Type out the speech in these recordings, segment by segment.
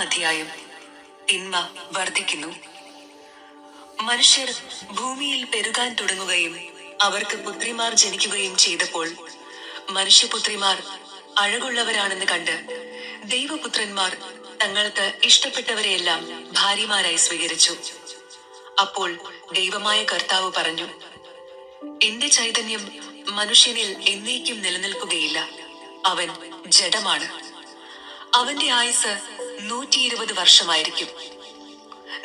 അധ്യായം. തിന്മ വർദ്ധിക്കുന്നു. മനുഷ്യർ ഭൂമിയിൽ പെരുകാൻ തുടങ്ങുകയും അവർക്ക് പുത്രിമാർ ജനിക്കുകയും ചെയ്തപ്പോൾ മനുഷ്യപുത്രിമാർ അഴകുള്ളവരാണെന്ന് കണ്ട് ദൈവപുത്രന്മാർ തങ്ങൾക്ക് ഇഷ്ടപ്പെട്ടവരെയെല്ലാം ഭാര്യമാരായി സ്വീകരിച്ചു. അപ്പോൾ ദൈവമായ കർത്താവ് പറഞ്ഞു എന്റെ ചൈതന്യം മനുഷ്യനിൽ എന്നേക്കും നിലനിൽക്കുകയില്ല. അവൻ ജഡമാണ്. അവന്റെ ആയുസ് നൂറ്റി ഇരുപത് വർഷമായിരിക്കും.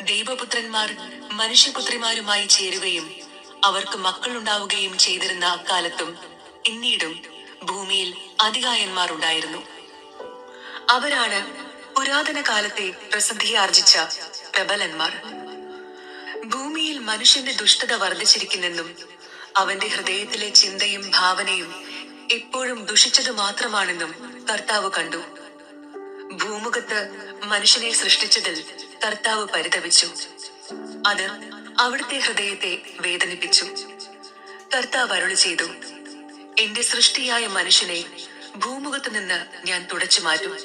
ദൈവപുത്രന്മാർ മനുഷ്യപുത്രിമാരുമായി ചേരുകയും അവർക്ക് മക്കളുണ്ടാവുകയും ചെയ്തിരുന്ന അക്കാലത്തും പിന്നീടും ഭൂമിയിൽ അധികായന്മാർ ഉണ്ടായിരുന്നു. അവരാണ് പുരാതന കാലത്തെ പ്രസിദ്ധിയാർജിച്ച പ്രബലന്മാർ. ഭൂമിയിൽ മനുഷ്യന്റെ ദുഷ്ടത വർദ്ധിച്ചിരിക്കുന്നെന്നും അവന്റെ ഹൃദയത്തിലെ ചിന്തയും ഭാവനയും എപ്പോഴും ദുഷിച്ചത് മാത്രമാണെന്നും കർത്താവ് കണ്ടു. ഭൂമുഖത്ത് മനുഷ്യനെ സൃഷ്ടിച്ചതിൽ കർത്താവ് പരിതപിച്ചു. അത് അവിടുത്തെ ഹൃദയത്തെ വേദനിപ്പിച്ചു. കർത്താവ് അരുളി ചെയ്തു എന്റെ സൃഷ്ടിയായ മനുഷ്യനെ ഭൂമുഖത്ത് നിന്ന് ഞാൻ തുടച്ചു മാറ്റും.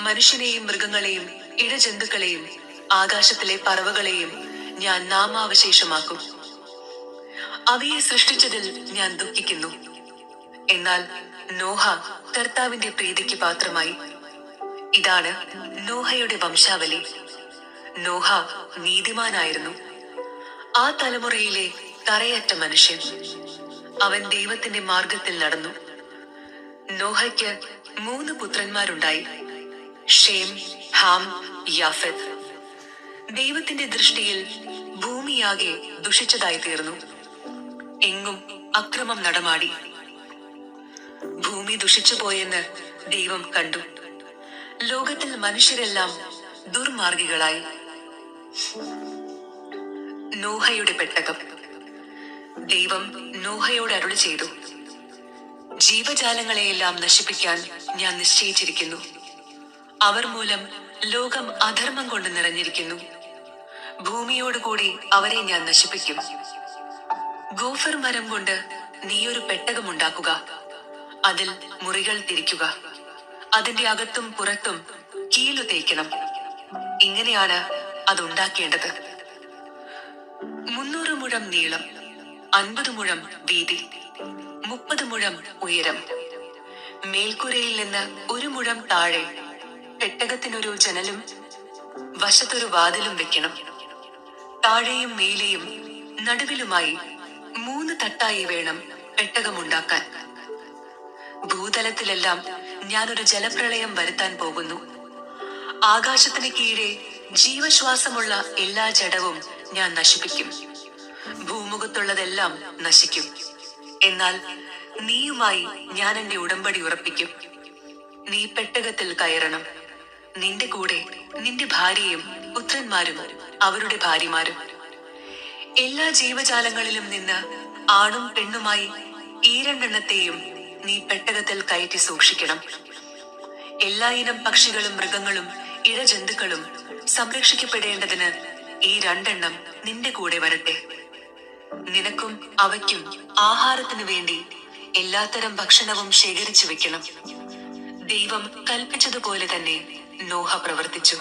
മനുഷ്യനെയും മൃഗങ്ങളെയും ഇഴജന്തുക്കളെയും ആകാശത്തിലെ പറവകളെയും ഞാൻ നാമാവശേഷമാക്കും. അവയെ സൃഷ്ടിച്ചതിൽ ഞാൻ ദുഃഖിക്കുന്നു. എന്നാൽ നോഹ കർത്താവിന്റെ പ്രീതിക്ക് പാത്രമായി. ഇതാണ് നോഹയുടെ വംശാവലി. നോഹ നീതിമാനായിരുന്നു. ആ തലമുറയിലെ തറയറ്റ മനുഷ്യൻ. അവൻ ദൈവത്തിന്റെ മാർഗത്തിൽ നടന്നു. നോഹയ്ക്ക് മൂന്ന് പുത്രന്മാരുണ്ടായി. ഷേം ഹാം യാഫത്ത്. ദൈവത്തിന്റെ ദൃഷ്ടിയിൽ ഭൂമിയാകെ ദുഷിച്ചതായി തീർന്നു. എങ്ങും അക്രമം നടമാടി. ഭൂമി ദുഷിച്ചു പോയെന്ന് ദൈവം കണ്ടു. ലോകത്തിൽ മനുഷ്യരെല്ലാം ദുർമാർഗികളായി. നോഹയുടെ പെട്ടകം. ദൈവം നോഹയോട് അരുളി ചെയ്തു ജീവജാലങ്ങളെയെല്ലാം നശിപ്പിക്കാൻ ഞാൻ നിശ്ചയിച്ചിരിക്കുന്നു. അവർ മൂലം ലോകം അധർമ്മം കൊണ്ട് നിറഞ്ഞിരിക്കുന്നു. ഭൂമിയോടുകൂടി അവരെ ഞാൻ നശിപ്പിക്കും. ഗോഫർ മരം കൊണ്ട് നീയൊരു പെട്ടകമുണ്ടാക്കുക അതിൽ മുറികൾ തിരിക്കുക. അതിന്റെ അകത്തും പുറത്തും കീലു തേക്കണം. ഇങ്ങനെയാണ് അതുണ്ടാക്കേണ്ടത്. മുന്നൂറ് മുഴം നീളം അൻപത് മുഴം വീതി മുപ്പത് മുഴം ഉയരം. മേൽക്കൂരയിൽ നിന്ന് ഒരു മുഴം താഴെ പെട്ടകത്തിനൊരു ജനലും വശത്തൊരു വാതിലും വെക്കണം. താഴെയും മേലെയും നടുവിലുമായി മൂന്ന് തട്ടായി വേണം പെട്ടകമുണ്ടാക്കാൻ ഭൂതലത്തിലെല്ലാം ഞാനൊരു ജലപ്രളയം വരുത്താൻ പോകുന്നു. ആകാശത്തിന് കീഴെ ജീവശ്വാസമുള്ള എല്ലാ ജഡവും ഞാൻ നശിപ്പിക്കും. ഭൂമുഖത്തുള്ളതെല്ലാം നശിക്കും. എന്നാൽ നീയുമായി ഞാൻ എന്റെ ഉടമ്പടി ഉറപ്പിക്കും. നീ പെട്ടകത്തിൽ കയറണം. നിന്റെ കൂടെ നിന്റെ ഭാര്യയും പുത്രന്മാരും അവരുടെ ഭാര്യമാരും. എല്ലാ ജീവജാലങ്ങളിലും നിന്ന് ആണും പെണ്ണുമായി ഈ രണ്ടെണ്ണത്തെയും നീ പെട്ടകത്തിൽ കയറ്റി സൂക്ഷിക്കണം. എല്ലായിനം പക്ഷികളും മൃഗങ്ങളും ഇഴജന്തുക്കളും സംരക്ഷിക്കപ്പെടേണ്ടതിന് ഈ രണ്ടെണ്ണം നിന്റെ കൂടെ വരട്ടെ. നിനക്കും അവയ്ക്കും ആഹാരത്തിന് വേണ്ടി എല്ലാത്തരം ഭക്ഷണവും ശേഖരിച്ചു വെക്കണം. ദൈവം കൽപ്പിച്ചതുപോലെ തന്നെ നോഹ പ്രവർത്തിച്ചു.